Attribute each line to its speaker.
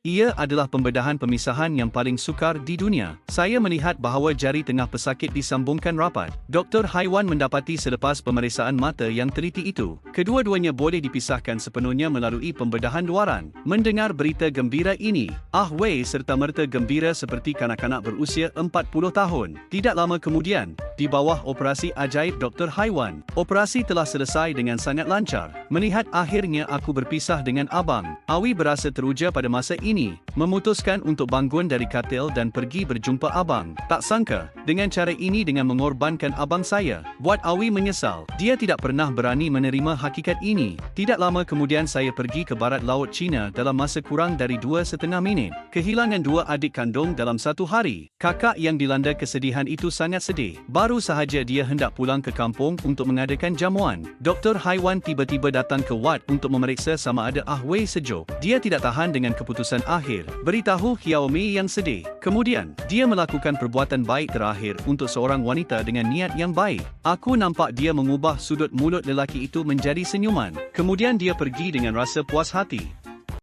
Speaker 1: Ia adalah pembedahan pemisahan yang paling sukar di dunia. Saya melihat bahawa jari tengah pesakit disambungkan rapat. Dr. Haiwan mendapati selepas pemeriksaan mata yang teliti itu, kedua-duanya boleh dipisahkan sepenuhnya melalui pembedahan luaran. Mendengar berita gembira ini, Ah Wei serta merta gembira seperti kanak-kanak berusia 40 tahun. Tidak lama kemudian, di bawah operasi ajaib Dr. Haiwan, operasi telah selesai dengan sangat lancar. Melihat akhirnya aku berpisah dengan abang, Awi berasa teruja pada masa ini, memutuskan untuk bangun dari katil dan pergi berjumpa abang. Tak sangka, dengan cara ini dengan mengorbankan abang saya, buat Awi menyesal. Dia tidak pernah berani menerima hakikat ini. Tidak lama kemudian saya pergi ke barat laut China dalam masa kurang dari dua setengah minit. Kehilangan dua adik kandung dalam satu hari. Kakak yang dilanda kesedihan itu sangat sedih. Baru sahaja dia hendak pulang ke kampung untuk mengadakan jamuan. Dr. Haiwan tiba-tiba datang ke wad untuk memeriksa sama ada Ah Wei sejuk. Dia tidak tahan dengan keputusan akhir. Beritahu Xiaomi yang sedih. Kemudian, dia melakukan perbuatan baik terakhir untuk seorang wanita dengan niat yang baik. Aku nampak dia mengubah sudut mulut lelaki itu menjadi senyuman. Kemudian dia pergi dengan rasa puas hati.